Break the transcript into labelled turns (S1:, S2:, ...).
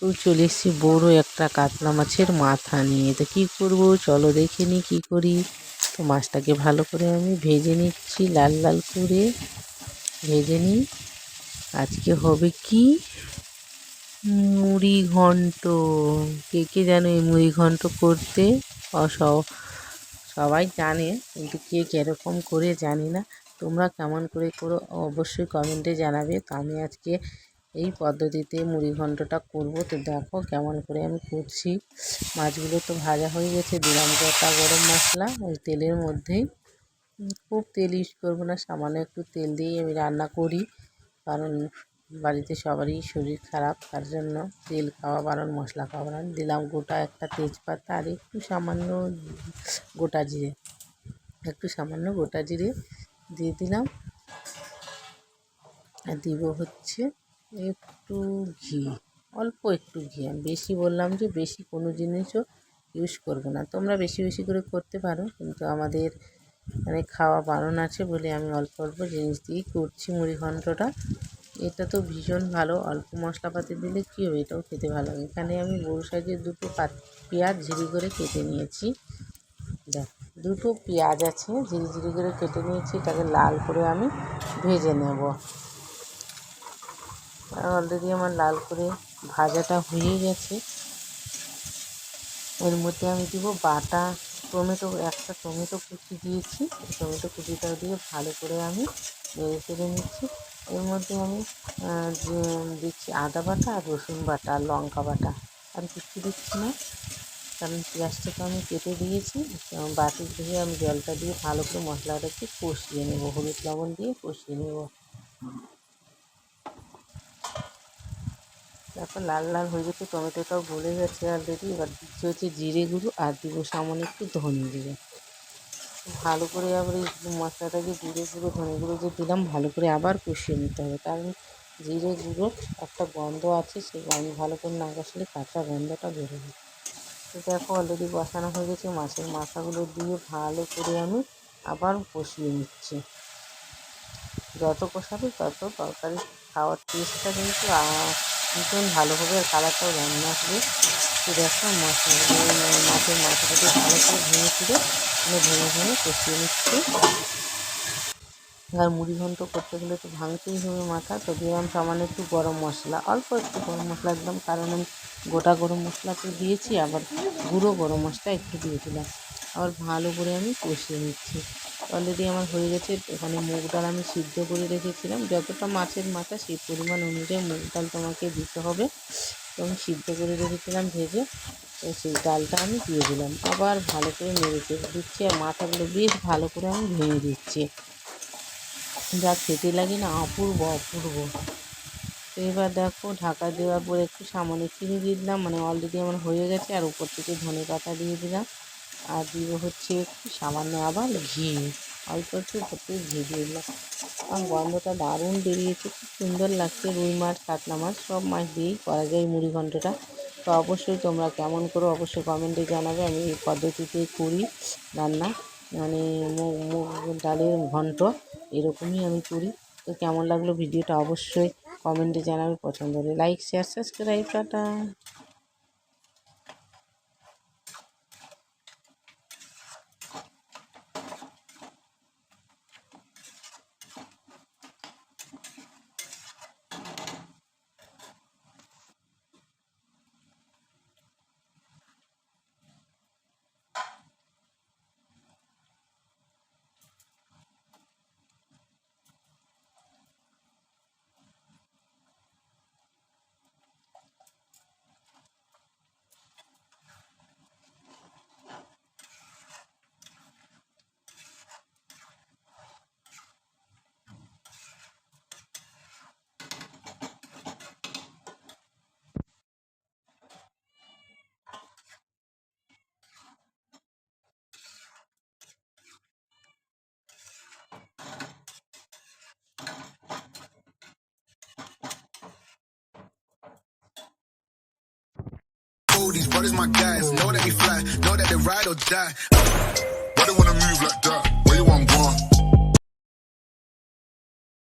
S1: তো চলে এসেছি বড়ো একটা কাতলা মাছের মাথা নিয়ে। তো কী করব? চলো দেখে নিই কী করি। তো মাছটাকে ভালো করে আমি ভেজে নিচ্ছি, লাল লাল করে ভেজে নিই আজকে হবে কি? মুড়ি ঘন্ট। কে কে জানো এই মুড়ি ঘন্ট করতে? সবাই জানে, কিন্তু কে কীরকম করে জানি না। তোমরা কেমন করে করো অবশ্যই কমেন্টে জানাবে। তো আমি আজকে এই পদ্ধতিতে মুড়ি ঘন্টটা করব। তো দেখো কেমন করে আমি করছি। মাছগুলো তো ভাজা হয়ে গেছে। দিলাম গোটা গরম মশলা। ওই তেলের মধ্যেই খুব তেল ইউজ করব না, সামান্য একটু তেল দিয়েই আমি রান্না করি। কারণ বাড়িতে সবারই শরীর খারাপ, তার জন্য তেল খাওয়া বারণ মশলা খাওয়া বারণ দিলাম গোটা একটা তেজপাতা আর একটু সামান্য গোটা জিরে। একটু সামান্য গোটা জিরে দিয়ে দিলাম। আর দিব হচ্ছে একটু ঘি, অল্প একটু ঘি। আমি বেশি বললাম যে বেশি কোনো জিনিসও ইউজ করব না। তোমরা বেশি বেশি করে করতে পারো, কিন্তু আমাদের মানে খাওয়া বারণ আছে বলে আমি অল্প অল্প জিনিস দিয়েই করছি মুড়ি ঘন্টটা। এটা তো ভীষণ ভালো। অল্প মশলাপাতি দিলে কী হবে? এটাও খেতে ভালো লাগে। এখানে আমি বড় সাইজের দুটো পাত পেঁয়াজ ঝিরি করে কেটে নিয়েছি। দেখ, দুটো পেঁয়াজ আছে, ঝিরি ঝিরি করে কেটে নিয়েছি। এটাকে লাল করে আমি ভেজে নেব। অলরেডি আমার লাল করে ভাজাটা হয়ে গেছে। এর মধ্যে আমি দিব বাটা, টমেটো, একটা টমেটো কুচি দিয়েছি। টমেটো কুচিটা দিয়ে ভালো করে আমি নেড়ে চেড়ে নিচ্ছি। এর মধ্যে আমি দিচ্ছি আদা বাটা আর রসুন বাটা আর লঙ্কা বাটা। আর কিছু দিচ্ছি না, কারণ পেঁয়াজটা তো আমি কেটে দিয়েছি। বাটি ধুয়ে আমি জলটা দিয়ে ভালো করে মশলাটাকে কষিয়ে নেব, হলুদ লবণ দিয়ে কষিয়ে নেব। দেখো লাল লাল হয়ে গেছে টমেটোটাও গলে গেছে অলরেডি এবার দিচ্ছি হচ্ছে জিরে গুঁড়ো আর দিব সামান্য একটু ধনে জিরে ভালো করে আবার এই মশলাটাকে জিরে গুঁড়ো ধনে গুঁড়ো যে দিলাম ভালো করে আবার কষিয়ে নিতে হবে। কারণ জিরে গুঁড়ো একটা গন্ধ আছে সেই গন্ধ ভালো করে না কষলে কাঁচা গন্ধটা বেরোবে। তো দেখো অলরেডি বসানো হয়ে গেছে মাছের মাথাগুলো দিয়ে ভালো করে আমি আবার কষিয়ে নিচ্ছি। যত কষাবে তত তরকারি খাওয়ার টেস্টটা কিন্তু আহ, ভীষণ ভালো হবে আর কালারটাও দারুণ আসবে। তো দেখো মাছের মাথাটাকে ভালো করে ভেঙে ফিরে মানে ভেঙে ভেঙে কষিয়ে নিচ্ছি। আর মুড়ি ঘন্ট করতে গেলে তো ভাঙতেই হবে মাথা। তো দিলাম সামান্য একটু গরম মশলা, অল্প একটু গরম মশলা দিলাম, কারণ আমি গোটা গরম মশলা তো দিয়েছি, আবার গুঁড়ো গরম মশলা একটু দিয়ে দিলাম। আবার ভালো করে আমি কষিয়ে নিচ্ছি। অলরেডি আমার হয়ে গেছে। এখানে মুগ ডাল আমি সিদ্ধ করে রেখেছিলাম। যতটা মাছের মাথা, সেই পরিমাণ অনুযায়ী মুগ ডাল তোমাকে দিতে হবে। তো আমি সিদ্ধ করে রেখেছিলাম ভেজে। তো সেই ডালটা আমি দিয়ে দিলাম। আবার ভালো করে নেড়ে চেড়ে দিচ্ছি আর মাথাগুলো বেশ ভালো করে আমি ভেঙে দিচ্ছি। যা খেতে লাগে না, অপূর্ব অপূর্ব। তো এবার দেখো, ঢাকা দেওয়ার পর একটু সামান্য চিনি দিয়ে দিলাম। মানে অলরেডি আমার হয়ে গেছে আর উপর থেকে ধনে পাতা দিয়ে দিলাম। আর দিব হচ্ছে সামান্য আবার ঘি। অল্প একটু থেকে ঘি দিয়ে দিলাম। আর গন্ধটা দারুণ বেরিয়েছে, খুব সুন্দর লাগছে। রুই মাছ, কাতলা মাছ, সব মাছ দিয়েই করা যায় মুড়ি ঘন্টটা তো অবশ্যই তোমরা কেমন করো অবশ্যই কমেন্টে জানাবে। আমি এই পদ্ধতিতেই করি রান্না। মানে মুগ ডালের ঘন্ট এরকমই আমি করি। তো কেমন লাগল ভিডিওটা অবশ্যই কমেন্টে জানাবে। পছন্দ হলে like, share, subscribe, tata.
S2: These brothers my guys, know that we fly, know that they ride or die.